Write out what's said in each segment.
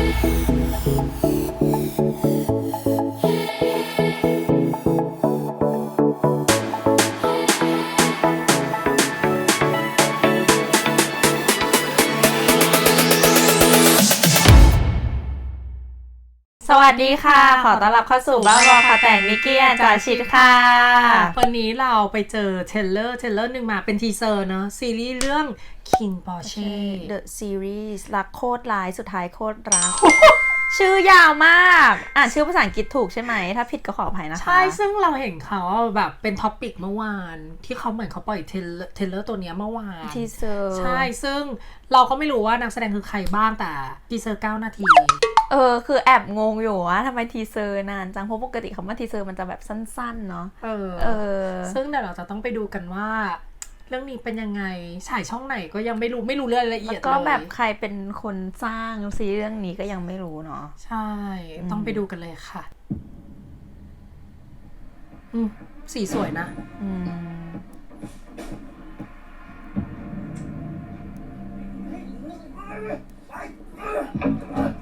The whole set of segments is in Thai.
สวัสดีค่ะ ขอต้อนรับเข้าสู่บ้านบอค่ะแต่งนิกกี้แอนจาชิดค่ะ วันนี้เราไปเจอเทรลเลอร์เทรลเลอร์หนึ่งมาเป็นทีเซอร์เนอะซีรีส์เรื่อง King Porsche The Series รักโคตรร้ายสุดท้ายโคตรรัก ชื่อยาวมาก อ่านชื่อภาษาอังกฤษถูกใช่ไหม ถ้าผิดก็ขออภัยนะคะ ใช่ ซึ่งเราเห็นเขาแบบเป็นท็อปิกเมื่อวาน ที่เขาเหมือนเขาปล่อยเทรลเลอร์เทรลเลอร์ตัวเนี้ยเมื่อวานทีเซอร์ใช่ ซึ่งเราก็ไม่รู้ว่านักแสดงคือใครบ้างแต่ทีเซอร์9นาทีเออคือแอบงงอยู่ว่าทำไมทีเซอร์นานจังเพราะปกติคำว่าทีเซอร์มันจะแบบสั้นๆเนาะเออเออ ซึ่งเดี๋ยวเราจะต้องไปดูกันว่า เรื่องนี้เป็นยังไงฉายช่องไหนก็ยังไม่รู้ไม่รู้รายละเอีแล้ยดวก็เลยแบบใครเป็นคนสร้างซีรีส์เรื่องนี้ก็ยังไม่รู้เนาะใช่ ต้องไปดูกันเลยค่ะ อืมสีสวยนะ อืม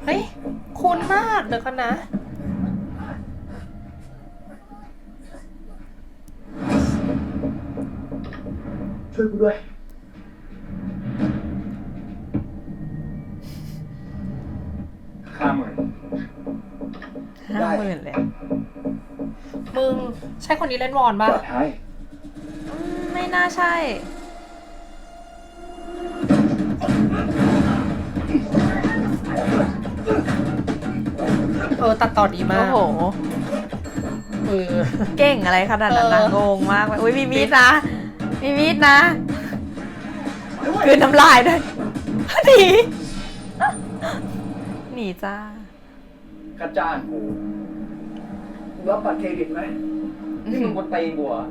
เฮ้ย คุ้นมากเดี๋ยวกันนะ ช่วยกูด้วย ห้าหมื่นห้าหมื่นเลยมึงใช่คนนี้เล่นวอนปะจัดให้อืมไม่น่าใช่ เออ ตัดต่อดีมาโอ้กโห เออ เก่งอะไรขนาดนั้นนะเออ งงมากเลยอุ้ยมีมีดนะ มีมีดนะคือน้ำลายด้วยหนีหนีจ้าค่าจ้างกูมึงรับบัตรเครดิตไหมนี่มึงกดตีนกูเหรอ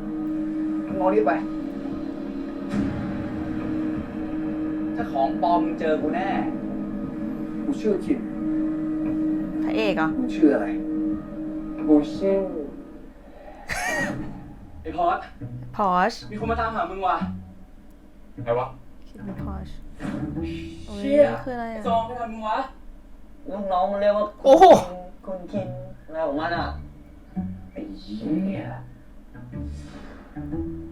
มึงเอานี่ไป ถ้าของปลอมมึงเจอกูแน่ กูชื่อคิมพระเอกเหรอมึงชื่ออะไร กูชื่อไอ้พอด พอชมีคนมาตามหามึงว่ะไหนวะคิดเป็นพอชเชี่ยคืออะไรไอ้อะซองไปทำมึงวะลูกน้องมันเรียกว่าโอ้โห คุณคินอะไรของมันอะ ไอ้เหี้ย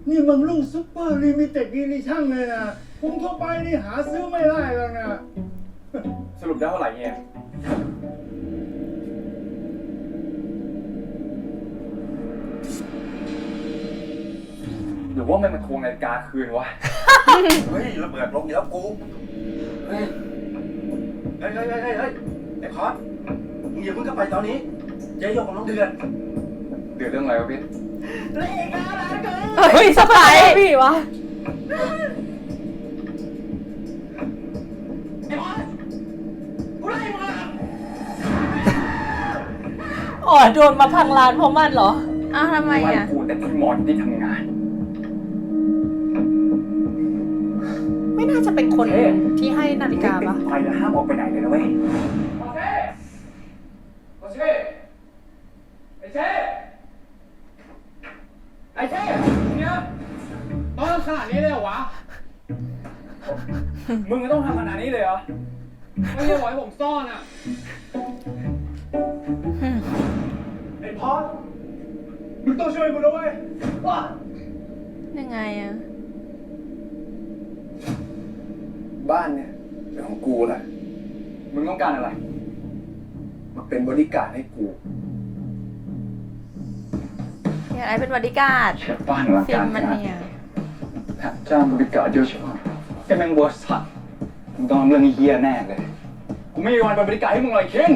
นี่มันลูกซุปเปอร์ลิมิเต็ดดีลิชั่งเลยนะผมทั่วไปนี่หาซื้อไม่ได้แล้วนะสรุปได้เท่าไหร่เนี่ย หรือว่ามันมาทวงนาฬิกาคืนวะ เฮ้ยระเบิดลงอีกแล้วกู เฮ้ย เฮ้ยเฮ้ยเฮ้ยเฮ้ยเฮ้ยไอ้คอสมึงอย่าเพิ่งเข้าไปตอนนี้ยายหยกกับน้องเดือนเดือดเรื่องอะไรวะพี่เฮ้ยสไปร์พี่วะไอ้คอสกูไล่มึงอะอ๋อโดนมาพังร้านเพราะมันเหรออ้าวทำไมไล่อะกูแต่ที่หมอนที่ทำงาน ไม่น่าจะเป็นคนเอ๊ะที่ให้นาฬิกาปะไฟแล้วห้ามออกไปไหนเลยนะเว้ยโอเคโอเคไอ้เช่ไอ้เช่เนี่ยตอนขนาดนี้เลยเหรอวะ มึงก็ต้องทำขนาดนี้เลยเหรอ ไม่ใช่หวให้ผมซ่อนอะ ไอ้พอดมึงต้องช่วยกูด้วยว่ายังไงอะ บ้านเนี่ยเป็นของกูแหละมึงต้องการอะไร มาเป็นบริการดให้กูอยากได้เป็นบอดี้การ์ดเชฟบ้านหลังฟิกาล์รมมันเนี่ยแถมจ้างบริการเดียวเฉพาะไอ้แมงบอสสัตว์มึงต้องทำเรื่องนี้เฮี้ยแน่เลย กูไม่มีวันเป็นบริการให้มึงเลยเคน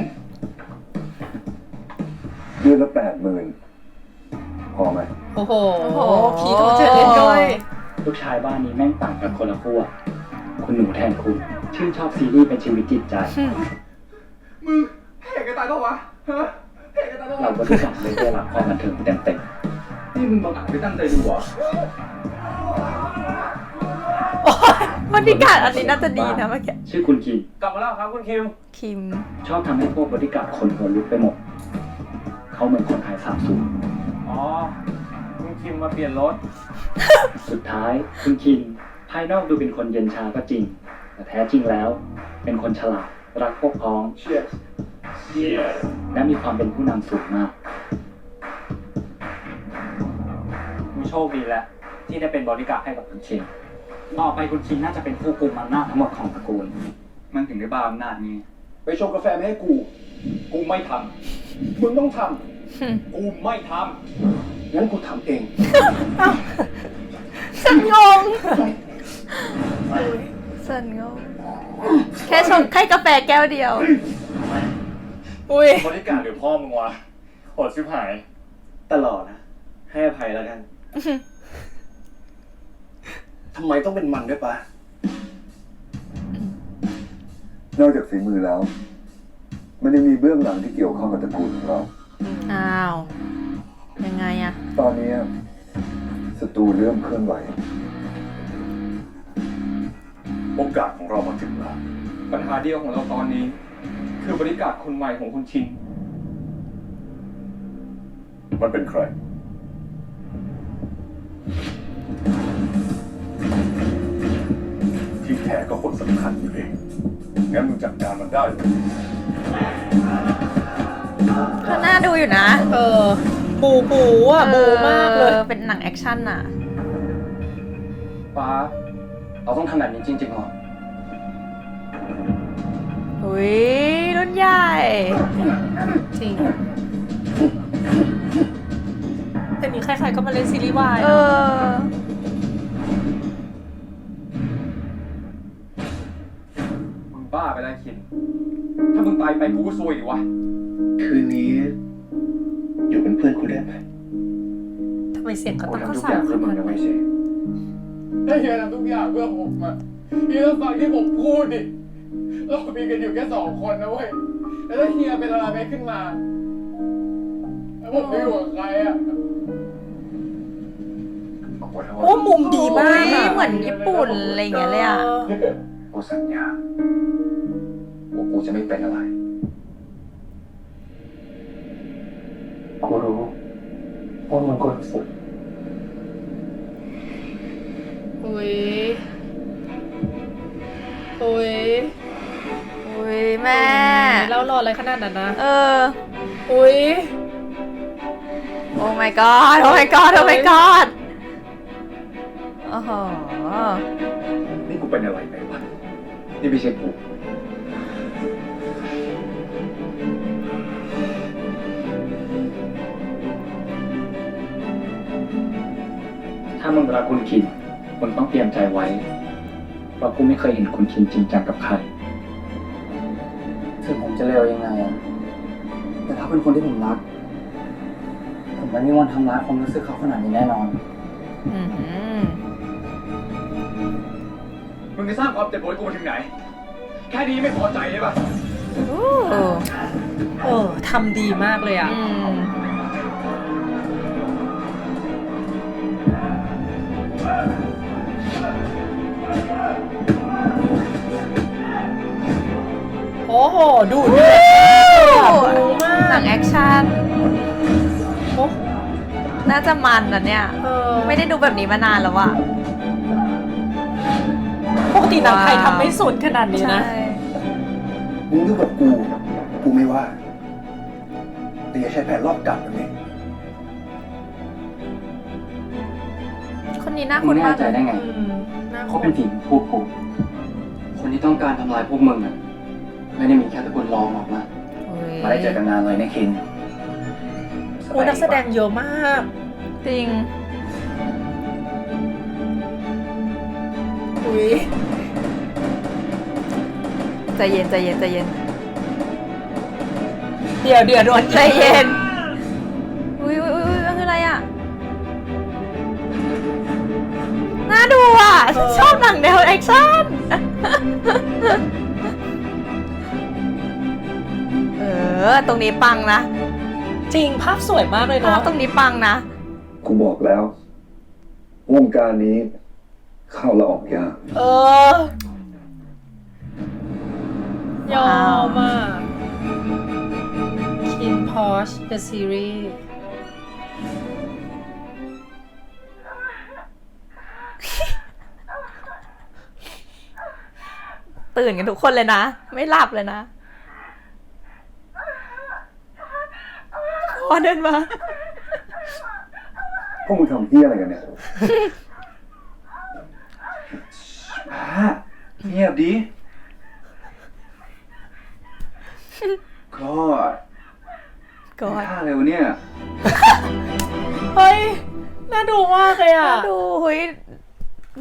เดือนละแปดหมื่นพอไหม โอ้โห โอ้โหพี่โทรเจอเล่นด้วย ลูกชายบ้านนี้แม่งต่างกันคนละขั้ว คุณหนูแทนคุณ ชื่นชอบซีรีส์เป็นชีวิตจิตใจ มึงแหกกันตายก็วะฮะแหกกันตายก็เราวะบริจาคเลยได้รับความบันเทิงเต็มนี่มึงบังอาจไปตั้งใจดูเหรอบอดี้การ์ดอันนี้น่าจะดีนะเมื่อกี้ๆชื่อคุณคิมกลับมาแล้วครับคุณคิม คิม ชอบทำให้พวกบริการดคนหัวลุกไปหมด เขาเหมือนคนหายสาบสูญอ๋อ คุณคิมมาเปลี่ยนรถ สุดท้ายคุณคิม ภายนอกดูเป็นคนเย็นชาก็จริง แต่แท้จริงแล้ว เป็นคนฉลาดรักพวกพ้องและมีความเป็นผู้นำสูงมากกูโชคดีแล้วที่ได้เป็นบริการดให้กับคุณชินต่อไปคุณชินน่าจะเป็นผู้กุมอำนาจทั้งหมดของตระกูล มันถึงได้บ้าอำนาจนี้ ไปชงกาแฟมาให้กู กูไม่ทำมึงต้องทำกูไม่ทำงั้นกูทำเอง ฉันงง ฉันงงแค่ชงแค่กาแฟแก้วเดียว อุ้ยบริการหรือพ่อมึงวะโหดชิบหาย ตลอดนะ ให้อภัยแล้วกัน ทำไมต้องเป็นมันด้วยปะนอกจากฝีมือแล้ว มันยังมีเบื้องหลังที่เกี่ยวข้องกับตระกูลของเรา อ้าว ยังไงอะ ตอนนี้ศัตรูเริ่มเคลื่อนไหว โอกาสของเรามาถึงแล้ว ปัญหาเดียวของเราตอนนี้ คือบริการคนใหม่ของคุณชิน มันเป็นใคร ที่แท้ก็คนสำคัญอยู่เอง งั้นมึงจัดการมันได้เลยก็น่าดูอยู่นะ เออ บูบูอะบูมากเลย ออเป็นหนังแอคชั่นอะฟ้า เราต้องทำแบบนี้จริงๆเหรออุ้ยรุ่นใหญ่ จริง แต่นี้ใครๆก็มาเล่นซีรีส์วายเอเนอะอ มึงบ้าไปแล้วคิน ถ้ามึงตายไปกูก็ซวยดิวะ คืนนี้ อยู่เป็นเพื่อนกูได้ไหมทำไมเสียงเขากูต้องทำเข้าทุกสาอรย่างเพื่อมึงนะไม่ใช่ ถ้าเฮียทำทุกอย่างเพื่อผมอะเฮียต้องฟังที่ผมพูดดิเรามีกันอยู่แค่สองคนนะเว้ยแล้วถ้าเฮียเป็นอะไรไปขึ้นมาแล้วผมจะอยู่กับใครอะโอ้มุมดีมากอุ๊ยอะเหมือนญี่ปุ่นอะไรอย่างเงี้ยเลยอะกูสัญญาว่ากูจะไม่เป็นอะไรกูรู้ว่ามึงก็รู้สึก อุ้ยอุ้ยอุ้ยแม่ แล้วรออะไรขนาดนั้นนะ เออ อุ้ยโอ้ my god โอ้ my god โอ้ my god โอ้โหนี่กูเป็นอะไรไปวะนี่ไม่ใช่กูถ้ามึงรักคุณคิน มึงต้องเตรียมใจไว้เพราะกูไม่เคยเห็นคุณคินจริงจังกับใคร ถึงผมจะเร็วยังไงอะแต่ถ้าเป็นคนที่ผมรัก ผมไม่มีวันทำร้ายความรู้สึกเขาขนาดนี้แน่นอน อืมมึงจะสร้างความเจ็บปวดให้กูมาถึงไหน แค่นี้ไม่พอใจใช่ปะอู้เออทำดีมากเลยอะ อืม โอ้โห ดูเดือดมากอะบูมาหนักงแอคชั่นโอ้น่าจะมันนะเนี่ย เออไม่ได้ดูแบบนี้มานานแล้วอะปกติหนังไทยทำไม่สุดขนาดนี้ใช่ นะ มึงยุ่งกับกู กูไม่ว่า แต่อย่าใช้แผนรอบกัดแบบนี้ คนนี้น่ามึคุ้งนแน่มากใจเลยได้ไง อืมน่าเขาเป็นฝีมือพวกกู คนที่ต้องการทำลายพวกมึงอะ ไม่ได้มีแค่ตระกูลรองออกมาอุ๊ยไม่ได้เจอกันนานเลยนะคินโอ้นักแสดงเยอะมาก จริงอุ้ยใจเย็นใจเย็นใจเย็นเดี๋ยวเดี๋ยวโดนใจเย็นอุ้ยอุ้ยอุ้ยอุ้ยคืออะไรอะน่าดูอะฉันชอบหนังแนวแอคชั่น ออตรงนี้ปังนะ จริงภาพสวยมากเลยภาพเนาะตรงนี้ปังนะ กูบอกแล้ววงการนี้เข้าและออกยากเออยอมอะ Kin Porsche The Series ตตื่นกันทุกคนเลยนะ ไม่หลับเลยนะ อเดินมา พวกมึงทำเฮี้ยอะไรกันเนี่ยป้าเงียบดี ก็ก่อนท่าอะไรวะเนี่ย เฮ้ย น่าดูมากเลยอะ ดูเฮ้ย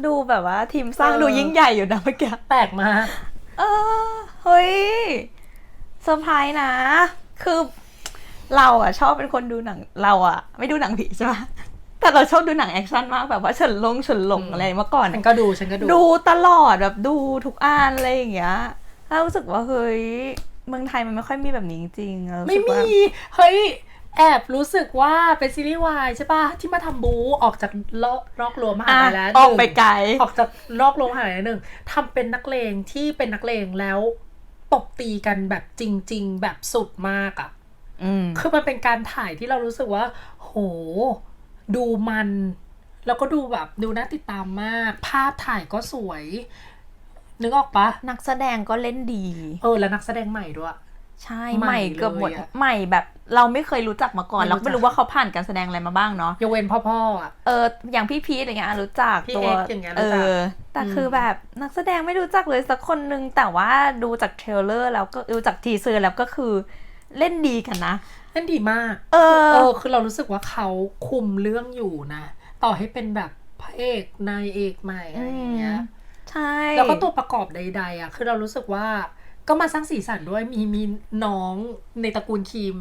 ดูแบบว่า ทีมสร้างเออ ดูยิ่งใหญ่อยู่นะเมื่อกี้แปลกมาก เออเฮ้ยเซอร์ไพรส์นะ คือ เราอะชอบเป็นคนดูหนังเราอะไม่ดูหนังผีใช่ปะแต่เราชอบดูหนังแอคชั่นมากแบบว่าเฉินลงเฉินหลงอืมอะไรเมื่อก่อนฉันก็ดูฉันก็ดู ดูตลอดแบบดูทุกอันอะไรอย่างเงี้ยแล้วรู้สึกว่าเฮ้ยเมืองไทยมันไม่ค่อยมีแบบนี้จริงๆเรารู้ไม่สึกมีว่าเฮ้ยแอบรู้สึกว่าเป็นซีรีส์วายใช่ป่ะ ที่มาทำบูออกจากลอกลอกรั้วมหาอะลัยแล้วออกไปหนึ่งไกล ออกจากลอกรั้วมหาลัยหนึ่งทำเป็นนักเลงที่เป็นนักเลงแล้วตบตีกันแบบจริง ๆ แบบสุดมากอะ่ะอืม คือมันเป็นการถ่ายที่เรารู้สึกว่า โห ดูมัน แล้วก็ดูแบบดูน่าติดตามมาก ภาพถ่ายก็สวย นึกออกปะ นักแสดงก็เล่นดี เออ แล้วนักแสดงใหม่ด้วย ใช่ ใหม่ใหม่เกือบหมดเลยอะใหม่แบบเราไม่เคยรู้จักมาก่อนไม่รู้เราก็ไม่รู้ว่าเขาผ่านการแสดงอะไรมาบ้างเนาะยกเว้นพ่อพ่อๆอะ เออ อย่างพี่พีทอะไรเงี้ยอะรู้จักพี่ตัวเอ็กซ์อย่างเงี้ยรู้เอจักอแต่อืมคือแบบนักแสดงไม่รู้จักเลยสักคนนึง แต่ว่าดูจากเทรลเลอร์แล้วก็ดูจากทีเซอร์แล้วก็คือ เล่นดีกันนะนั่นดีมาก เออ เออ คือเรารู้สึกว่าเขาคุมเรื่องอยู่นะ ต่อให้เป็นแบบพระเอกนายเอกใหม่อะไรอย่างเงี้ย ใช่ แล้วก็ตัวประกอบใด ๆ อะ คือเรารู้สึกว่าก็มาสร้างสีสันด้วยมีมีน้องในตระกูลคิม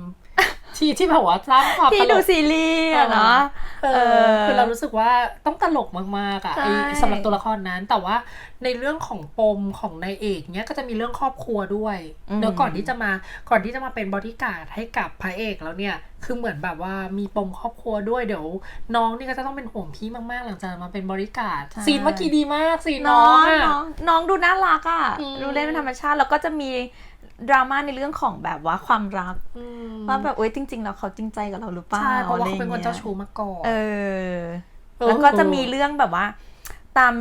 ที่ที่แบบว่าสร้างความที่ตลดูก ซีรีส์อะเนาะ เอเอออคือเรารู้สึกว่าต้องตลกมากๆอะใช่ ไอ้สำหรับตัวละครนั้น แต่ว่าในเรื่องของปมของนายเอกเนี้ยก็จะมีเรื่องครอบครัวด้วยเดี๋ยวก่อนที่จะมาก่อนที่จะมาเป็นบอดี้การ์ดให้กับพระเอกแล้วเนี่ย คือเหมือนแบบว่ามีปมครอบครัวด้วยเดี๋ยว น้องนี่ก็จะต้องเป็นห่วงพี่มากๆ หลังจากมาเป็นบอดี้การ์ดใช่ซีนเมื่อกี้ดีมากซีนน้น้อองงอะ น้องน้องดูน่ารักอะอืม ดูเล่นเป็นธรรมชาติ แล้วก็จะมี ดราม่าในเรื่องของแบบว่าความรักอืมว่าแบบเอ้ยจริงๆแล้วเขาจริงใจกับเราหรือเปล่าใช่เพราะว่าเขาเป็นคนอะไรอย่งงี้ยเจ้าชู้มาก่อนเออเออแล้วก็จะมีเรื่องแบบว่า ตาม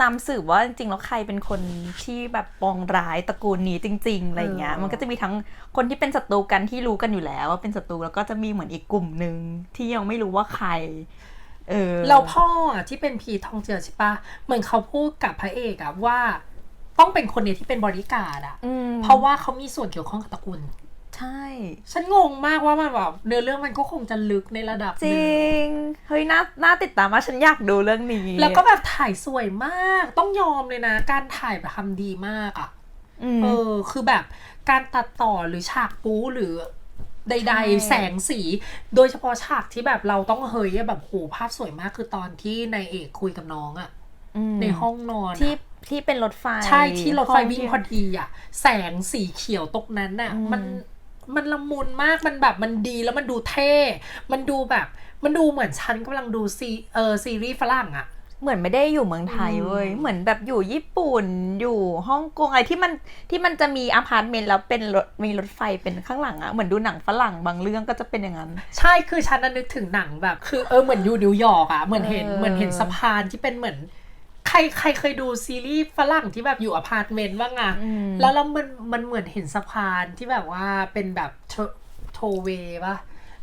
ตามสืบว่าจริงๆแล้วใครเป็นคนที่แบบปองร้ายตระกูลนี้จริง ๆอะไรเงี้ย มันก็จะมีทั้งคนที่เป็นศัตรูกันที่รู้กันอยู่แล้ว ว่าเป็นศัตรูแล้วก็จะมีเหมือนอีกกลุ่มหนึ่งที่ยังไม่รู้ว่าใครเออเราพ่ออะที่เป็นพีททองเจือใช่ปะเหมือนเขาพูดกับพระเอกอะว่า ต้องเป็นคนเนี้ยที่เป็นบริการดอะอืมเพราะว่าเขามีส่วนเกี่ยวข้องกับตระกูลใช่ ฉันงงมากว่ามันแบบเนื้อเรื่องมันก็คงจะลึกในระดับจหนึ่ริงงเฮ้ยน่าน่าติดตามมากฉันอยากดูเรื่องนี้ แล้วก็แบบถ่ายสวยมาก ต้องยอมเลยนะ การถ่ายแบบทำดีมากอะอืมเออ คือแบบการตัดต่อหรือฉากปูหรือใดใช่ๆแสงสี โดยเฉพาะฉากที่แบบเราต้องเฮ้ยอะแบบโหภาพสวยมากคือตอนที่นายเอกคุยกับน้องอะมในห้องนอนอะที่ ที่เป็นรถไฟ ใช่ที่รถไฟห้อวิ่งที่พอดีอะ แสงสีเขียวตรงนั้นน่ะอืมมันมันละมุนมากมันแบบมันดีแล้วมันดูเท่ มันดูแบบ มันดูเหมือนฉันกำลังดูซีเออซีรีส์ฝรั่งอะเหมือนไม่ได้อยู่เมืองไทยอืมเว้ย เหมือนแบบอยู่ญี่ปุ่น อยู่ฮ่องกงอะไรที่มันที่มันจะมีอพาร์ตเมนต์แล้วเป็นรถมีรถไฟเป็นข้างหลังอะเหมือนดูหนังฝรั่งบางเรื่องก็จะเป็นอย่างนั้น ใช่คือฉันน่ะนึกถึงหนังแบบ คือเออเหมือนอยู่นิวยอร์กอะเหมือนเห็นเออเหมือนเห็นสะพานที่เป็นเหมือน ใครใครเคยดูซีรีส์ฝรั่งที่แบบอยู่อพาร์ตเมนต์บ้างอะอืมแล้วแล้วมันมันเหมือนเห็นสะพานที่แบบว่าเป็นแบบโทโทเวย์ป่ะ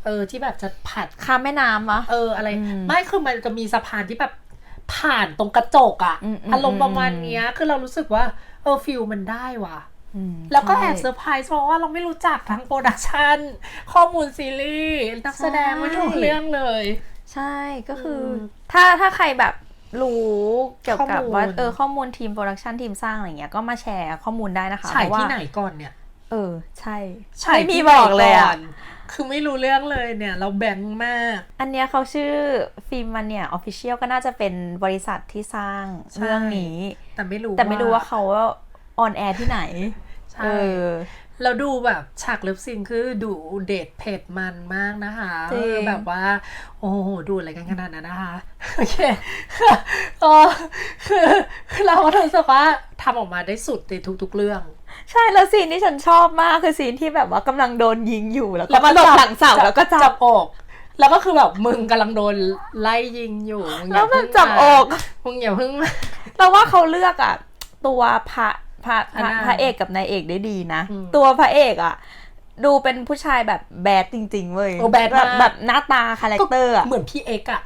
เออที่แบบจะผัดข้ามแม่น้ำวะเอออะไรอืมไม่คือมันจะมีสะพานที่แบบผ่านตรงกระจกอะอืมอืมอารมณ์ประมาณเนี้ย คือเรารู้สึกว่า เออฟิลมันได้ว่ะอืมแล้วก็แอบใช่เซอร์ไพรส์เพราะว่าเราไม่รู้จักทั้งโปรดักชันข้อมูลซีรีส์นักแสดงไม่รู้เรื่องเลย ใช่ก็คืออมถ้าถ้าใครแบบ รู้เกี่ยวกับข้อมูล ว่าเออข้อมูลทีมโปรดักชันทีมสร้างอะไรเงี้ยก็มาแชร์ข้อมูลได้นะคะฉายเพราะว่าที่ไหนก่อนเนี่ยเออ ใช่ฉายไม่มีที่ไหนบอกเลยอะนคือไม่รู้เรื่องเลยเนี่ย เราแบงค์มาก อันเนี้ยเขาชื่อฟิล์มมันเนี่ยออฟฟิเชียลก็น่าจะเป็นบริษัทที่สร้างใช่ เรื่องนี้ แต่ไม่รู้แต่ไม่รู้ว่าเขาออนแอร์ที่ไหน ใช่ เออ เราดูแบบฉากเลิฟซีนคือดูเดทเผ็ดมันมากนะคะจริงเออแบบว่า โอ้โหดูอะไรกันขนาดนั้นนะคะโอเคเออคือคือเราก็รู้สึกว่าทำออกมาได้สุดในทุกๆเรื่อง ใช่แล้วซีนที่ฉันชอบมากคือซีนที่แบบว่ากำลังโดนยิงอยู่แล้วแล้ก็วก็มาหลบจับหลังเสาแล้วก็จัจับบอก แล้วก็คือแบบมึงกำลังโดนไล่ยิงอยู่มึงอแล้ย่าวมัเพิ่นงจับอกมึงอย่าเพิ่งเราว่าเขาเลือกอะตัวพระ พระพระพระนางพระเอกกับนายเอกได้ดีนะอืมตัวพระเอกอะ ดูเป็นผู้ชายแบบแบดจริง ๆเว้ยโอ้แบดแบบมากแบบหน้าตาคาแรคเตอร์อะเหมือนพี่เอกอะ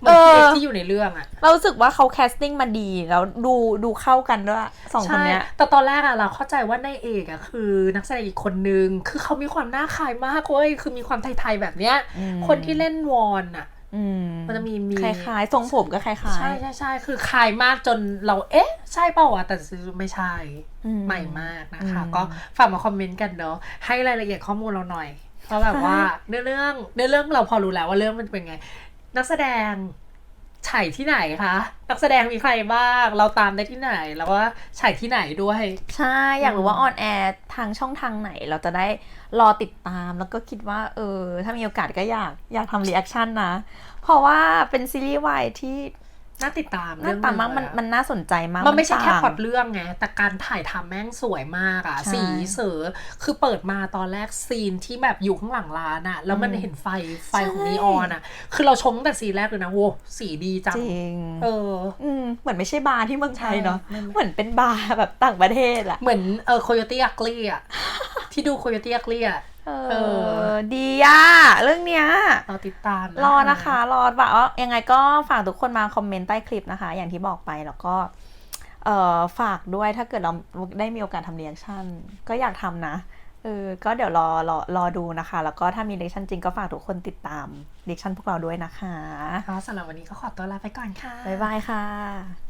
เหมือนพี่เอกเออที่อยู่ในเรื่องอะเรารู้สึกว่าเขาแคสติ้งมาดีแล้วดูดูเข้ากันด้วยสองคนเนี้ยใช่แต่ตอนแรกอะเราเข้าใจว่านายเอกอะคือนักแสดงอีกคนนึงคือเขามีความน่าขายมากเว้ยคือมีความไทยๆแบบเนี้ยอืมคนที่เล่นวอนอะอื มมันจะมีมีคล้ายๆทรงผมก็คล้ายๆใช่ใช่ใช่คือคลายมากจนเราเอ๊ะ ใช่เปล่าวะแต่ไม่ใช่อืมใหม่มากนะคะอืมก็ฝากมาคอมเมนต์กันเนาะให้รายละเอียดข้อมูลเราหน่อยเพราะแบบว่าเนื้อเรื่องเนื้อเรื่องเราพอรู้แล้วว่าเรื่องมันเป็นไง นักแสดงฉายที่ไหนคะนักแสดงมีใครบ้าง เราตามได้ที่ไหน แล้วว่าฉายที่ไหนด้วย ใช่ อยากรู้ว่าออนแอร์ทางช่องทางไหน เราจะได้ รอติดตามแล้วก็คิดว่า เออ ถ้ามีโอกาสก็อยาก อยากทำรีแอคชั่นนะ เพราะว่าเป็นซีรีส์วายที่ น่าติดตามน่าตามมากมันเรื่องหงเลยอะมันน่าสนใจมาก มันไม่ใช่แค่ต่างพล็อตเรื่องไง แต่การถ่ายทำแม่งสวยมากอะใช่สีเสือคือเปิดมาตอนแรกซีนที่แบบอยู่ข้างหลังร้านอะแล้วมันอืมเห็นไฟไฟของใช่นีออนอะคือเราชมตั้งแต่ซีนแรกเลยนะโว้สีดีจังจริงเอออืมเหมือนไม่ใช่บาร์ที่เมืองไทยเนาะใช่ไม่ไม่เหมือนเป็นบาร์แบบต่างประเทศอะเหมือนเออโคโยตี้อักลี่อะที่ดูโคโยตี้อักลี่อะเอเออ ดีอะเรื่องเนี้ย เราติดตามรอนะคะ รอว่าอ๋อยังไงก็ฝากทุกคนมาคอมเมนต์ใต้คลิปนะคะ อย่างที่บอกไปแล้วก็ เอ่อฝากด้วยถ้าเกิดเราได้มีโอกาสทำเรีแอคชั่น ก็อยากทำนะเออก็เดี๋ยวรอรอรอดูนะคะ แล้วก็ถ้ามีเรีแอคชั่นจริงก็ฝากทุกคนติดตามเรีแอคชั่นพวกเราด้วยนะคะก็สำหรับวันนี้ก็ขอตัวลาไปก่อนค่ะ บ๊ายบายค่ะ